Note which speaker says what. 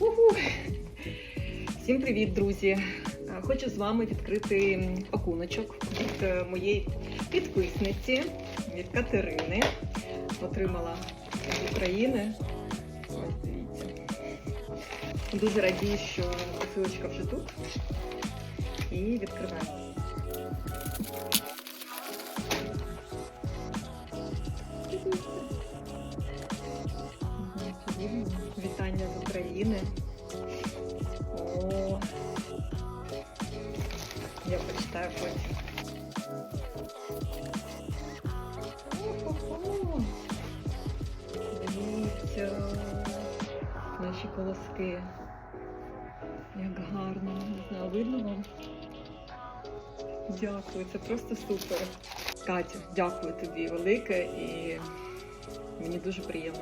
Speaker 1: Уху. Всім привіт, друзі! Хочу з вами відкрити пакуночок від е, моєї підписниці від Катерини. Отримала з України. Ось дивіться. Дуже радію, що посилочка вже тут. І відкриваємо. Вітання України. О, я почитаю потім. Дивіться, наші колоски. Як гарно, не знаю, видно вам. Дякую, це просто супер. Катя, дякую тобі велике і мені дуже приємно.